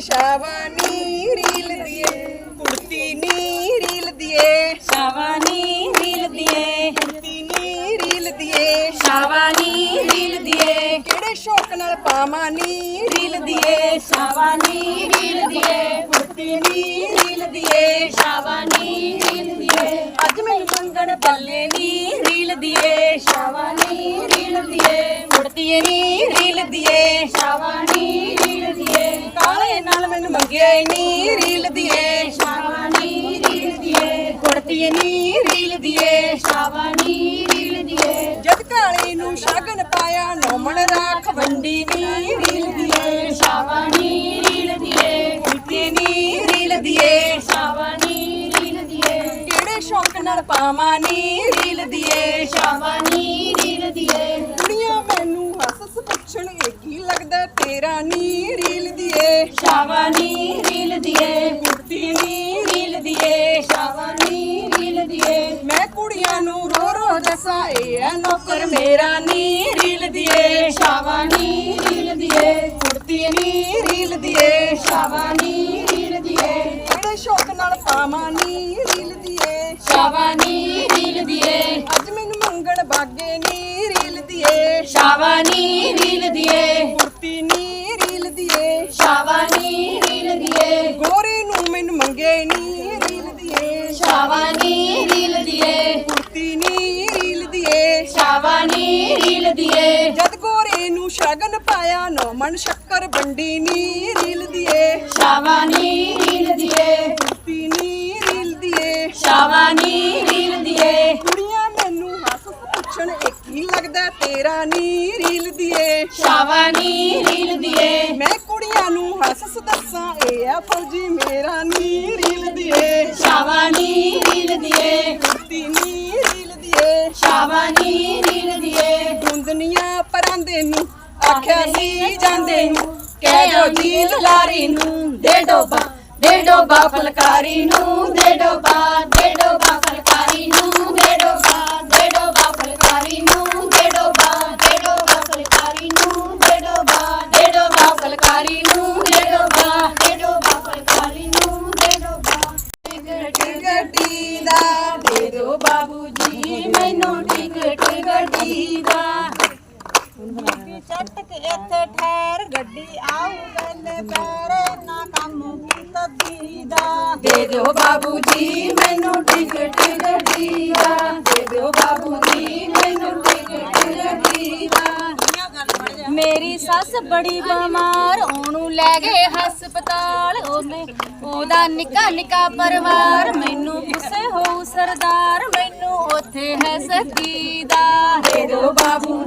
ਸ਼ਾਵਾਨੀ reel ਦੀਏ। ਕੁੜਤੀ ਨੀ ਰੀਲ ਦੀਏ। ਸ਼ਾਵਾਨੀ ਰੀਲ ਦੀਏ। ਕਿਹੜੇ ਸ਼ੌਕ ਨਾਲ ਪਾਵਾਂ ਨੀ ਰੀਲ ਦੀਏ। ਸ਼ਾਵਾਨੀ ਰੀਲ ਦੀਏ। ਕੁੜਤੀ ਨੀ ਰੀਲ ਦੀਏ। ਸ਼ਾਵਾਨੀ ਰੀਲ ਦੀਏ। ਅੱਜ ਮੈਨੂੰ ਮੰਗਣ ਬੱਲੇ ਨੀ। ਮੈਨੂੰ ਮੰਗਿਆ ਨੀ ਰੀਲ ਦੀਏ ਸ਼ਾਵਾਨੀ ਰੀਲ ਦੀਏ ਮੁੜਤੀਏ ਨੀ ਰੀਲ ਦੀਏ ਸ਼ਾਵਾਨੀ ਰੀਲ ਦੀਏ ਜਦ ਕਾਲੇ ਨੂੰ ਸ਼ਗਨ ਪਾਇਆ ਨੋਮਣ ਰਾਖ ਵੰਡੀ ਨੀ ਰੀਲ ਦੀਏ ਸ਼ਾਵਾਨੀ ਰੀਲ ਦੀਏ ਕੁੜਤੀ ਨੀ ਰੀਲ ਦੀਏ ਸ਼ਾਵਾਨੀ ਰੀਲ ਦੀਏ ਕਿਹੜੇ ਸ਼ੌਕ ਨਾਲ ਪਾਵਾਂ ਨੀ ਰੀਲ ਦੀਏ ਸ਼ਾਵਾਨੀ ਰੀਲ ਦੀਏ ਕੁੜੀਆਂ ਮੈਨੂੰ ਹੱਸ ਹੱਸ ਪੁੱਛਣ ਕੀ ਲੱਗਦਾ ਤੇਰਾ ਨੀ ਰੀਲ ਸ਼ਾਵਾਨੀ ਰੀਲ ਦੀਏ ਕੁੜਤੀ ਨੀ ਰੀਲ ਦੀਏ ਸ਼ਾਵਾਨੀ ਰੀਲ ਦੀਏ ਮੈਂ ਕੁੜੀਆਂ ਨੂੰ ਰੋ ਰੋ ਦੱਸਾਂ ਇਹ ਐ ਨੌਕਰ ਮੇਰਾ ਨੀ ਰੀਲ ਦੀਏ ਸ਼ਾਵਾਨੀ ਰੀਲ ਦੀਏ ਕੁੜਤੀ ਨੀ ਰੀਲ ਦੀਏ ਸ਼ਾਵਾਨੀ ਰੀਲ ਦੀਏ ਕਿਹੜੇ ਸ਼ੌਕ ਨਾਲ ਪਾਵਾਂ ਨੀ ਰੀਲ ਦੀਏ ਸ਼ਾਵਾਨੀ ਰੀਲ ਦੀਏ ਅੱਜ ਮੈਨੂੰ ਮੰਗਣ ਬਾਗੇ ਨੀ ਰੀਲ ਦੀਏ ਸ਼ਾਵਾਨੀ ਰੀਲ ਦੀਏ ਸ਼ਾਵਾਨੀ ਰੀਲ ਦੀਏ ਗੋਰੇ ਨੂੰ ਮੈਨੂੰ ਮੰਗੇ ਨੀ ਰੀਲ ਦੀਏ ਸ਼ਾਵਾਨੀ ਰੀਲ ਦੀਏ ਕੁੜਤੀ ਨੀ ਰੀਲ ਦੀਏ ਸ਼ਾਵਾਨੀ ਰੀਲ ਦੀਏ ਜਦ ਗੋਰੇ ਨੂੰ ਸ਼ਗਨ ਪਾਇਆ ਨੋ ਮਨ ਸ਼ੱਕਰ ਵੰਡੀ ਨੀ ਰੀਲ ਦੀਏ ਸ਼ਾਵਾਨੀ ਰੀਲ ਦੀਏ ਕੁੜਤੀ ਨੀ ਰੀਲ ਦੀਏ ਸ਼ਾਵਾਨੀ ਰੀਲ ਦੀਏ ਕੁੜੀਆਂ ਮੈਨੂੰ ਹੱਸ ਪੁੱਛਣ ਇਹ ਕੀ ਲੱਗਦਾ ਤੇਰਾ ਨੀ ਰੀਲ ਦੀਏ ਸ਼ਾਵਾਨੀ ਰੀਲ ਦੀਏ ਮੈਂ ਕੁੜੀਆਂ ਨੂੰ ਹੱਸ ਦੱਸਾਂ ਇਹ ਆ ਫੌਜੀ ਮੇਰਾ ਨੀ ਰੀਲ ਦੀਏ। ਸ਼ਾਵਾਨੀ ਰੀਲ ਦੀਏ। ਕੁੜਤੀ ਨੀ ਰੀਲ ਦੀਏ। ਸ਼ਾਵਾਨੀ ਰੀਲ ਦੀਏ। ਗੁੰਦਨੀਆਂ ਪਰਾਂਦੇ ਨੂੰ ਆਖਿਆ ਸੀ ਜਾਂਦੇ ਨੂੰ। ਕਹਿ ਜੋ ਜੀ ਲਾਰੀ ਨੂੰ ਦੇ ਡੋਬਾ ਦੇ ਡੋਬਾ ਫਲਕਾਰੀ ਨੂੰ ਦੇ ਡੋਬਾ ਦੇ ਗੱਡੀ ਦਾ ਦੇ ਦੋ ਬਾਬੂ ਜੀ ਮੈਨੂੰ ਟਿਕਟ ਗੱਡੀ ਦਾ। ਚੱਟ ਕੇ ਇੱਥੇ ਠਹਿਰ ਗੱਡੀ ਆਉ ਵੇਲੇ ਪੈਰੇ ਨਾ ਕੰਮ ਕੀਤਾ ਦੀਦਾ। ਦੇ ਦਿਓ ਬਾਬੂ ਜੀ ਮੈਨੂੰ ਟਿਕਟ ਗੱਡੀ ਦਾ ਮੇਰੀ ਸੱਸ ਬੜੀ ਬਿਮਾਰ, ਉਹਨੂੰ ਲੈ ਗਏ ਹਸਪਤਾਲ। ਉਹਨੇ ਉਹਦਾ ਨਿੱਕਾ ਨਿੱਕਾ ਪਰਿਵਾਰ, ਮੈਨੂੰ ਗੁੱਸੇ ਹੋਊ ਸਰਦਾਰ, ਮੈਨੂੰ ਉੱਥੇ ਹੈ ਸਕੀਦਾ ਦੇ। ਬਾਬੂ